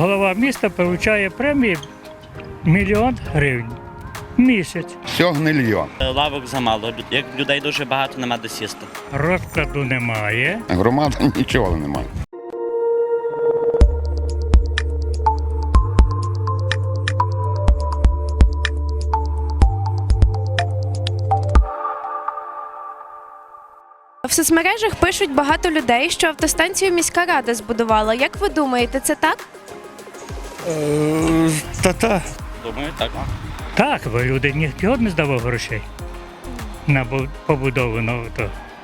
голова міста отримує премії мільйон гривень місяць. Все гнилье. Лавок замало. Як людей дуже багато, нема де сісти. Розкладу немає. Громада нічого немає. В соцмережах пишуть багато людей, що автостанцію міська рада збудувала. Як ви думаєте, це так? Та-та. Думаю, так. Так, бо люди ніхто не здавав грошей на побудову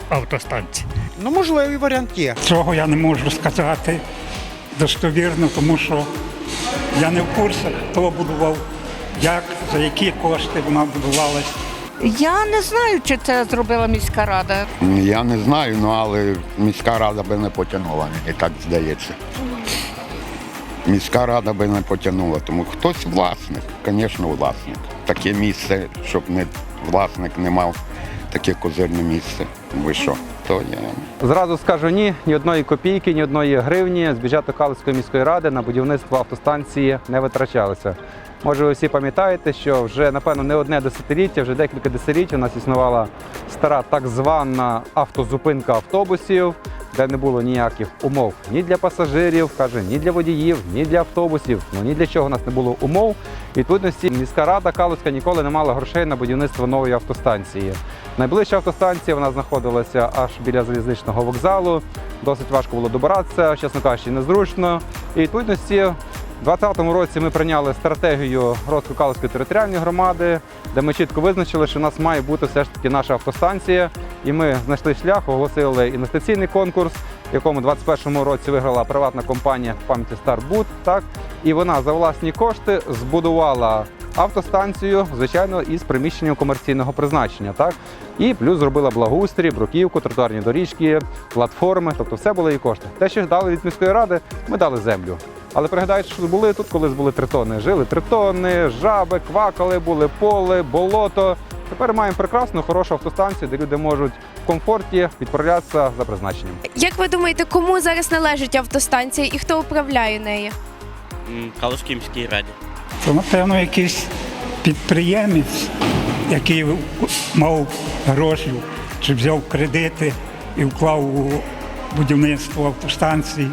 автостанції. Ну, можливий варіант є. Цього я не можу сказати достовірно, тому що я не в курсі, хто будував, як, за які кошти вона будувалась. Я не знаю, чи це зробила міська рада. Я не знаю, ну але міська рада би не потягнула, мені так здається. Міська рада би не потягнула, тому хтось власник, звісно, власник. Таке місце, щоб не власник не мав таке козирне місце. Ви що? То я Зразу скажу ні, ні одної копійки, ні одної гривні з бюджету Калицької міської ради на будівництво автостанції не витрачалося. Може, ви всі пам'ятаєте, що вже напевно не одне десятиліття, вже декілька десятиліть у нас існувала стара так звана автозупинка автобусів, де не було ніяких умов ні для пасажирів, каже, ні для водіїв, ні для автобусів. Ну ні для чого у нас не було умов. Відповідності міська рада Калуцька ніколи не мала грошей на будівництво нової автостанції. Найближча автостанція вона знаходилася аж біля залізничного вокзалу. Досить важко було добиратися, чесно кажучи, незручно. І відповідності у 2020 році ми прийняли стратегію розвитку Калицької територіальної громади, де ми чітко визначили, що у нас має бути все ж таки наша автостанція. І ми знайшли шлях, оголосили інвестиційний конкурс, в якому у 2021 році виграла приватна компанія в пам'яті Старбуд. Так і вона за власні кошти збудувала автостанцію, звичайно, із приміщенням комерційного призначення. Так і плюс зробила благоустрій, бруківку, тротуарні доріжки, платформи. Тобто, все були і кошти. Те, що дали від міської ради, ми дали землю. Але пригадайте, що були тут, колись були тритони. Жили тритони, жаби, квакали, були поле, болото. Тепер маємо прекрасну, хорошу автостанцію, де люди можуть в комфорті відправлятися за призначенням. Як ви думаєте, кому зараз належить автостанція і хто управляє нею? Міській раді. Це, напевно, якийсь підприємець, який мав гроші, чи взяв кредити і вклав у будівництво автостанції.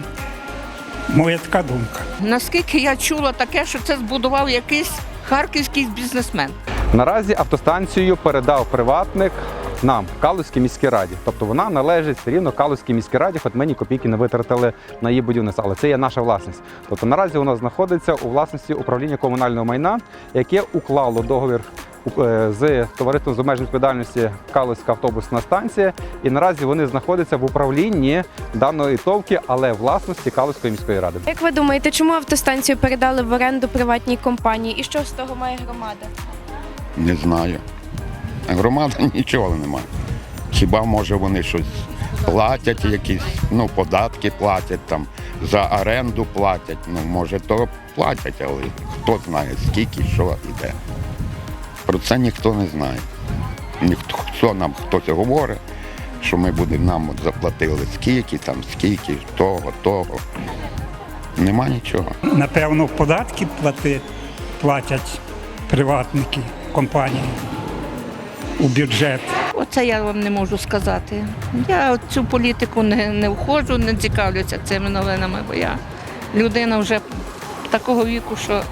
Моя така думка. Наскільки я чула таке, що це збудував якийсь харківський бізнесмен. Наразі автостанцію передав приватник нам, Калузькій міській раді. Тобто вона належить все рівно Калузькій міській раді, хоч ми ні копійки не витратили на її будівництво, але це є наша власність. Тобто наразі вона знаходиться у власності управління комунального майна, яке уклало договір з товариством з обмеженою відповідальності Калузька автобусна станція. І наразі вони знаходяться в управлінні даної товки, але власності Калузької міської ради. Як ви думаєте, чому автостанцію передали в оренду приватній компанії? І що з того має громада? не знаю. Громада нічого немає. Хіба може вони щось платять, якісь ну, податки платять там, за оренду платять. Ну, може, то платять, але хто знає, скільки, що і де. Про це ніхто не знає. Ніхто хто нам хтось говорить, що ми будемо нам от заплатили скільки, там, скільки, того, того. Нема нічого. Напевно, податки плати, платять приватники компанії у бюджет. Оце я вам не можу сказати. Я цю політику не, не входжу, не цікавлюся цими новинами, бо я людина вже такого віку, що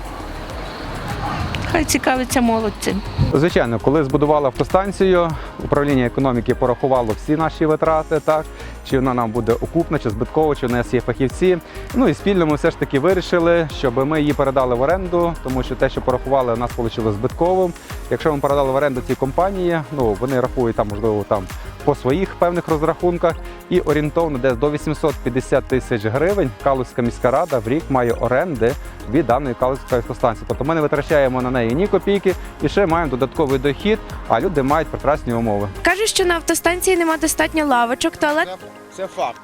хай цікавиться молодь цим. Звичайно, коли збудували автостанцію, управління економіки порахувало всі наші витрати, так чи вона нам буде окупна, чи збиткова, чи в нас є фахівці. Ну і спільно ми все ж таки вирішили, щоб ми її передали в оренду, тому що те, що порахували, у нас вийшло збитковим. Якщо ми передали в оренду цій компанії, ну вони рахують там, можливо, там по своїх певних розрахунках, і орієнтовно десь до 850 тисяч гривень Калузька міська рада в рік має оренди від даної Калузької автостанції. Тобто ми не витрачаємо на неї ні копійки і ще маємо додатковий дохід, а люди мають прекрасні умови. Кажуть, що на автостанції нема достатньо лавочок, туалет. Це факт.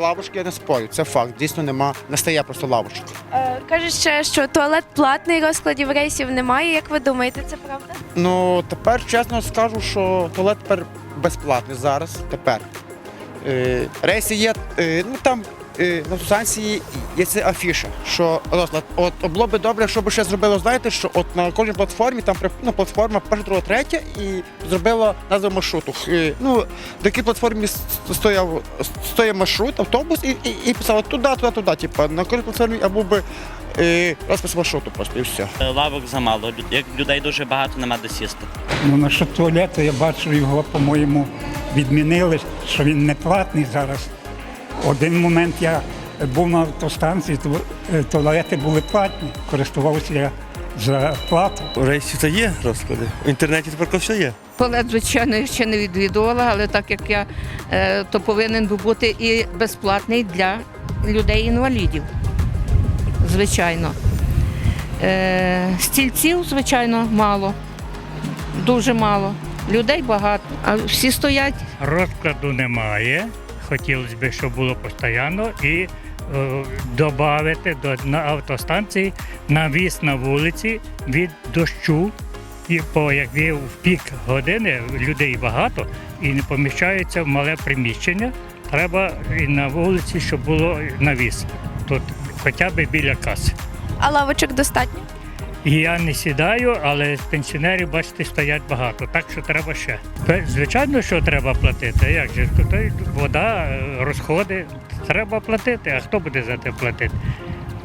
Лавочки я не спорю. Це факт. Дійсно нема, не стає просто лавочок. Е, Кажуть ще, що туалет платний, розкладів рейсів немає. Як ви думаєте, це правда? Ну тепер чесно скажу, що туалет тепер безплатний зараз. Тепер. Е, рейси є, е, ну там е, на станції є це афіша, що розклад. От було би добре, щоб ще зробило, знаєте, що от на кожній платформі там ну, платформа перша, друга, третя, і зробила назву маршруту. Е, Ну, на якій платформі стояв, стояв маршрут, автобус, і, і, і писала туди, туди, туди. Типа на кожній платформі або би е, розпис маршруту просто і все. Лавок замало. Як людей дуже багато, нема де сісти. Ну, насчет туалету я бачу, його, по-моєму, відмінили, що він не платний зараз. Один момент я був на автостанції, е, туалети були платні, користувався я за плату. У рейсів це є розклади. В інтернеті тепер все є. Туалет, звичайно, я ще не відвідувала, але так як я, е, то повинен би бути і безплатний для людей-інвалідів. Звичайно. Е, Стільців, звичайно, мало. Дуже мало. Людей багато. А всі стоять Розкладу немає. Хотілося б, щоб було постійно і е, додати до на автостанції навіс на вулиці від дощу. І по як є в пік години людей багато і не поміщаються в мале приміщення. Треба і на вулиці, щоб було навіс. Тут хоча б біля каси. А лавочок достатньо? І я не сідаю, але пенсіонерів, бачите, стоять багато, так що треба ще. Звичайно, що треба платити. Як же Тут вода, розходи, треба платити. А хто буде за це платити?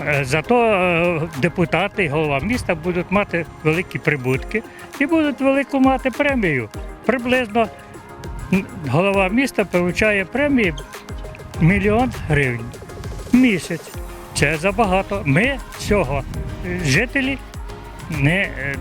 Е, Зато е, депутати і голова міста будуть мати великі прибутки і будуть велику мати премію. Приблизно голова міста отримує премії мільйон гривень місяць. Це забагато. Ми цього жителі не, е,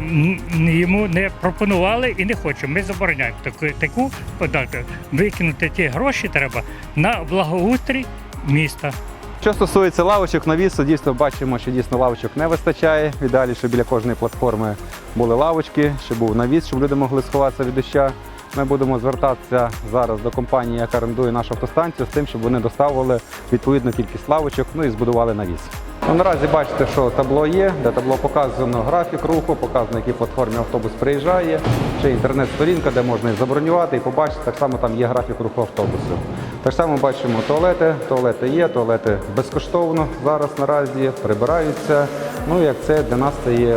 йому не пропонували і не хочемо. Ми забороняємо таку, таку податку. Викинути ті гроші треба на благоустрій міста. Що стосується лавочок навісу, дійсно бачимо, що дійсно лавочок не вистачає. В ідеалі, щоб біля кожної платформи були лавочки, щоб був навіс, щоб люди могли сховатися від доща. Ми будемо звертатися зараз до компанії, яка орендує нашу автостанцію, з тим, щоб вони доставили відповідну кількість лавочок, ну і збудували навіс. Ну, наразі бачите, що табло є, де табло показано графік руху, показано, якій платформі автобус приїжджає, ще інтернет-сторінка, де можна і забронювати і побачити. Так само там є графік руху автобусу. Так само бачимо туалети. Туалети є, туалети безкоштовно зараз наразі прибираються. Ну як це для нас це є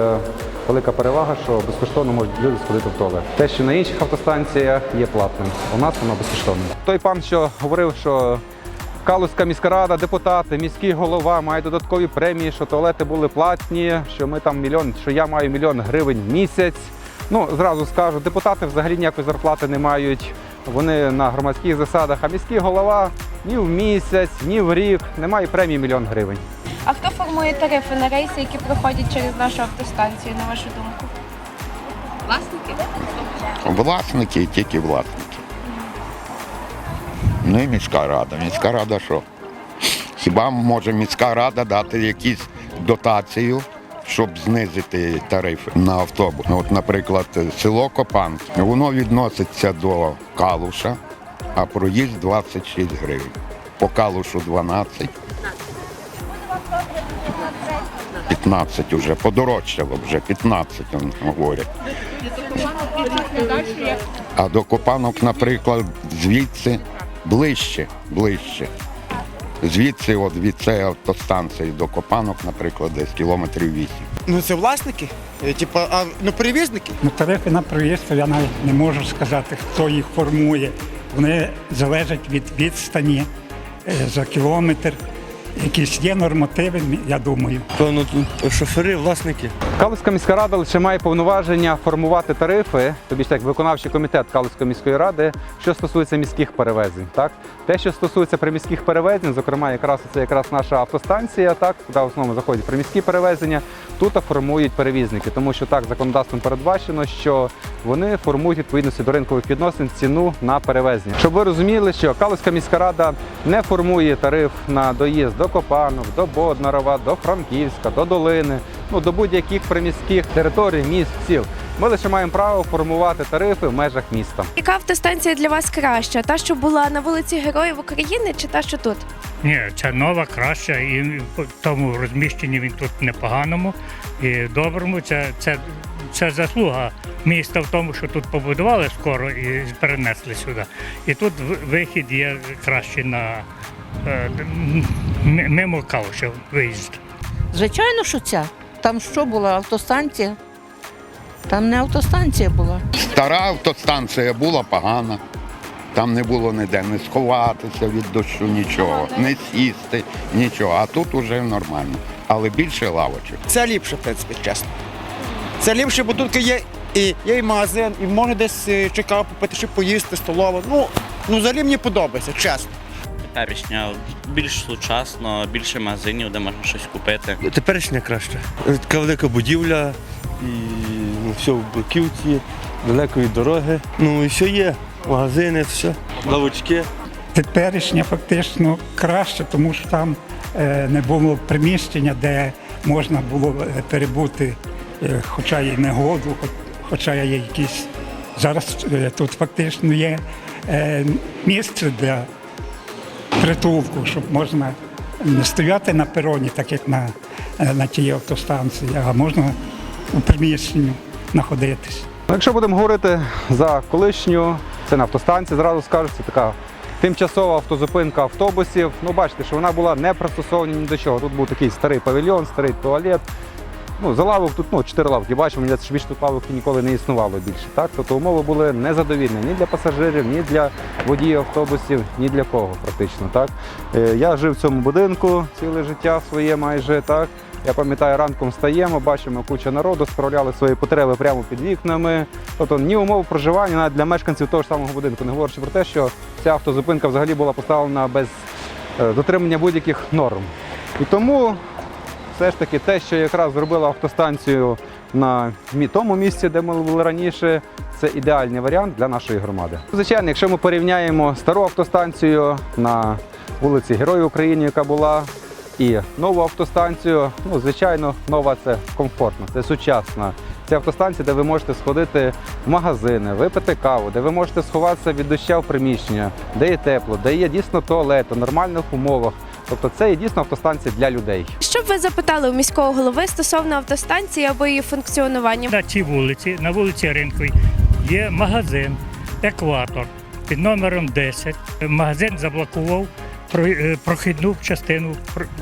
велика перевага, що безкоштовно можуть люди сходити в туалет. Те, що на інших автостанціях є платним. У нас воно безкоштовне. Той пан, що говорив, що Калузька міська рада, депутати, міський голова мають додаткові премії, що туалети були платні, що ми там мільйон, що я маю мільйон гривень в місяць. Ну, зразу скажу, депутати взагалі ніякої зарплати не мають. Вони на громадських засадах, а міський голова ні в місяць, ні в рік немає премії мільйон гривень. А хто формує тарифи на рейси, які проходять через нашу автостанцію, на вашу думку? Власники і тільки власники. Ну і міська рада. Міська рада що? Хіба може міська рада дати якісь дотацію, щоб знизити тарифи на автобус? Ну, От, наприклад, село Копанське, воно відноситься до Калуша, а проїзд 26 гривень. По Калушу 12. 15 вже, подорожчало вже, 15 он, говорять. А до Копанок, наприклад, звідси ближче, ближче. Звідси, от від цієї автостанції до Копанок, наприклад, десь кілометрів вісім. Ну це власники, е, типа, а ну перевізники. Ну, тарифи на проїзд я навіть не можу сказати, хто їх формує. Вони залежать від відстані е, за кілометр. Якісь є нормативи, я думаю. Певно, тут шофери, власники. Калузька міська рада лише має повноваження формувати тарифи, тобі ж як виконавчий комітет Калузької міської ради, що стосується міських перевезень. Так? Те, що стосується приміських перевезень, зокрема, якраз це якраз наша автостанція, так, куди в основному заходять приміські перевезення, тут формують перевізники, тому що так законодавством передбачено, що вони формують відповідності до ринкових відносин ціну на перевезення. Щоб ви розуміли, що Калузька міська рада не формує тариф на доїзд до Копанок, до Боднарова, до Франківська, до Долини, ну до будь-яких приміських територій, міст, сіл. Ми лише маємо право формувати тарифи в межах міста. Яка автостанція для вас краща? Та, що була на вулиці Героїв України, чи та, що тут? Ні, це нова, краща, і в тому розміщенні він тут непоганому і доброму. Це, це, це заслуга міста в тому, що тут побудували скоро і перенесли сюди. І тут вихід є кращий на е, мимо Калуша виїзд. Звичайно, що ця. Там що була автостанція? Там не автостанція була. Стара автостанція була погана. Там не було ніде не сховатися від дощу, нічого, не сісти, нічого. А тут уже нормально. Але більше лавочок. Це ліпше, в принципі, чесно. Це ліпше, бо тут є і, є і магазин, і можна десь е, чекав попити, чи поїсти, столово. Ну, ну взагалі мені подобається, чесно. Теперішня більш сучасно, більше магазинів, де можна щось купити. Теперішня краще. Така велика будівля, і ну, все в бруківці, далеко від дороги. Ну і все є. Магазини, все, лавочки. Теперішня фактично краще, тому що там е, не було приміщення, де можна було е, перебути, е, хоча й негоду, хоч- хоча є якісь. Зараз е, тут фактично є е, місце для притулку, щоб можна не стояти на пероні, так як на, е, на тій автостанції, а можна у приміщенні знаходитись. Якщо будемо говорити за колишню, це на автостанції, зразу скажу, це така тимчасова автозупинка автобусів. Ну, бачите, що вона була не пристосована ні до чого. Тут був такий старий павільйон, старий туалет. Ну, за лавок тут ну, чотири лавки. Бачимо, що більше тут лавок ніколи не існувало більше. Так? Тобто умови були незадовільні ні для пасажирів, ні для водіїв автобусів, ні для кого практично. Так? Е, Я жив в цьому будинку ціле життя своє майже. Так? Я пам'ятаю, ранком встаємо, бачимо куча народу, справляли свої потреби прямо під вікнами. Тобто ні умов проживання навіть для мешканців того ж самого будинку, не говорячи про те, що ця автозупинка взагалі була поставлена без е, дотримання будь-яких норм. І тому все ж таки те, що якраз зробила автостанцію на тому місці, де ми були раніше, це ідеальний варіант для нашої громади. Звичайно, якщо ми порівняємо стару автостанцію на вулиці Героїв України, яка була, і нову автостанцію, ну звичайно, нова це комфортно, це сучасна. Це автостанція, де ви можете сходити в магазини, випити каву, де ви можете сховатися від доща в приміщення, де є тепло, де є дійсно туалет у нормальних умовах. Тобто це є дійсно автостанція для людей. Що б ви запитали у міського голови стосовно автостанції або її функціонування? На цій вулиці, на вулиці Ринковій, є магазин Екватор під номером 10. Магазин заблокував про- е, прохідну частину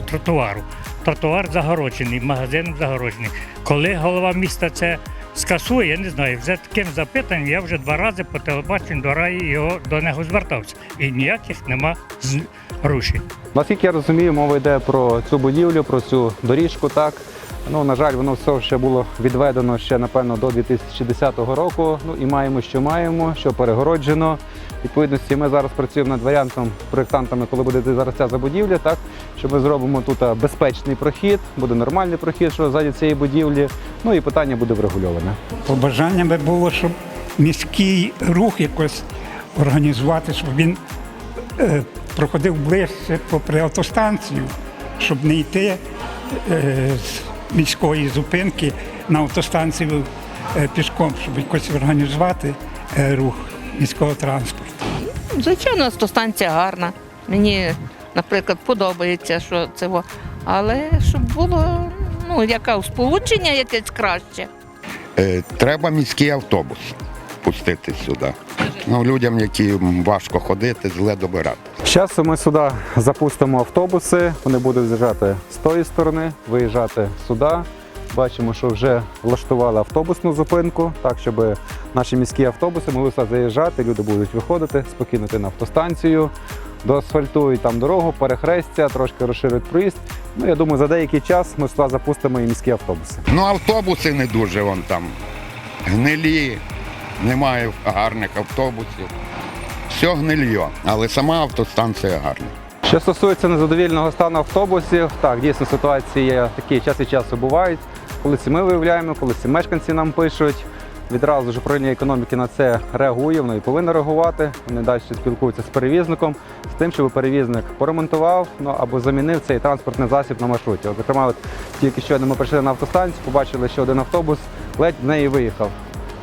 тротуару. Тротуар загороджений, магазин загороджений. Коли голова міста це скасує, я не знаю, вже таким запитанням я вже два рази по телебаченню до раї його до нього звертався. І ніяких нема зрушень. Наскільки я розумію, мова йде про цю будівлю, про цю доріжку. Так ну на жаль, воно все ще було відведено ще напевно до 2010 року. Ну і маємо, що маємо, що перегороджено. Відповідності, ми зараз працюємо над варіантом проєктантами, коли буде зараз ця забудівля, так що ми зробимо тут безпечний прохід, буде нормальний прохід, що ззаді цієї будівлі. Ну і питання буде врегульоване. Побажання би було, щоб міський рух якось організувати, щоб він е, проходив ближче попри автостанцію, щоб не йти е, з міської зупинки на автостанцію е, пішком, щоб якось організувати е, рух міського транспорту. Звичайно, автостанція гарна. Мені, наприклад, подобається, що це. Але щоб було ну, яке сполучення якесь краще. Е, Треба міський автобус пустити сюди. Ну, людям, які важко ходити, зле добирати. Зараз ми сюди запустимо автобуси. Вони будуть з'їжджати з тої сторони, виїжджати сюди. Бачимо, що вже влаштували автобусну зупинку, так щоб наші міські автобуси могли сюди заїжджати. Люди будуть виходити, спокійно йти на автостанцію, доасфальтують там дорогу, перехрестя, трошки розширять проїзд. Ну я думаю, за деякий час ми сюди запустимо і міські автобуси. Ну, автобуси не дуже вон там гнилі, немає гарних автобусів. Все гнильо, але сама автостанція гарна. Що стосується незадовільного стану автобусів, так, дійсно ситуації такі час від часу бувають. Коли це ми виявляємо, коли це мешканці нам пишуть. Відразу ж управління економіки на це реагує, воно і повинно реагувати. Вони далі спілкуються з перевізником, з тим, щоб перевізник поремонтував ну, або замінив цей транспортний засіб на маршруті. От, зокрема, от, тільки що ми прийшли на автостанцію, побачили, що один автобус ледь в неї виїхав.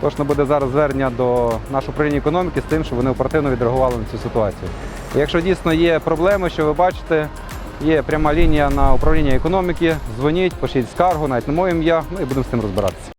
Тож буде зараз звернення до нашого управління економіки з тим, щоб вони оперативно відреагували на цю ситуацію. Якщо дійсно є проблеми, що ви бачите, є пряма лінія на управління економіки, дзвоніть, пишіть скаргу, навіть на моє ім'я, ну і будемо з цим розбиратися.